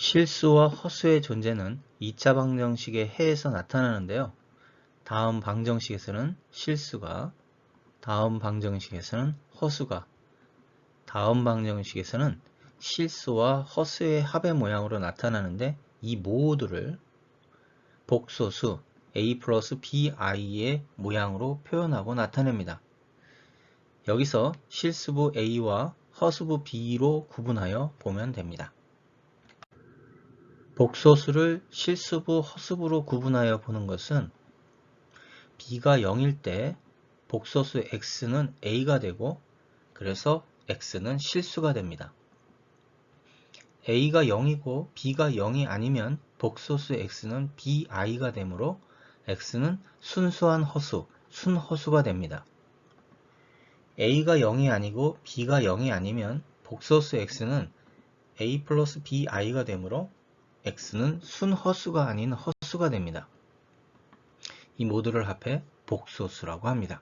실수와 허수의 존재는 2차 방정식의 해에서 나타나는데요. 다음 방정식에서는 실수가, 다음 방정식에서는 허수가, 다음 방정식에서는 실수와 허수의 합의 모양으로 나타나는데 이 모두를 복소수 a 플러스 bi의 모양으로 표현하고 나타냅니다. 여기서 실수부 a와 허수부 b로 구분하여 보면 됩니다. 복소수를 실수부, 허수부로 구분하여 보는 것은 b가 0일 때 복소수 x는 a가 되고 그래서 x는 실수가 됩니다. a가 0이고 b가 0이 아니면 복소수 x는 bi가 되므로 x는 순수한 허수, 순허수가 됩니다. a가 0이 아니고 b가 0이 아니면 복소수 x는 a 플러스 bi가 되므로 x는 순허수가 아닌 허수가 됩니다. 이 모두를 합해 복소수라고 합니다.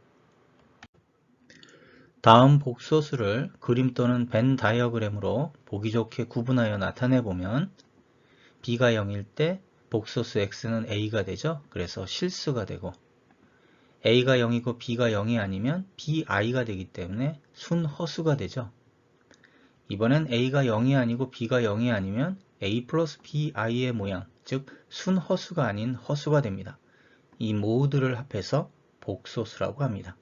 다음 복소수를 그림 또는 벤 다이어그램으로 보기 좋게 구분하여 나타내 보면 b가 0일 때 복소수 x는 a가 되죠. 그래서 실수가 되고 a가 0이고 b가 0이 아니면 bi가 되기 때문에 순허수가 되죠. 이번엔 a가 0이 아니고 b가 0이 아니면 a 플러스 bi의 모양, 즉 순허수가 아닌 허수가 됩니다. 이 모두를 합해서 복소수라고 합니다.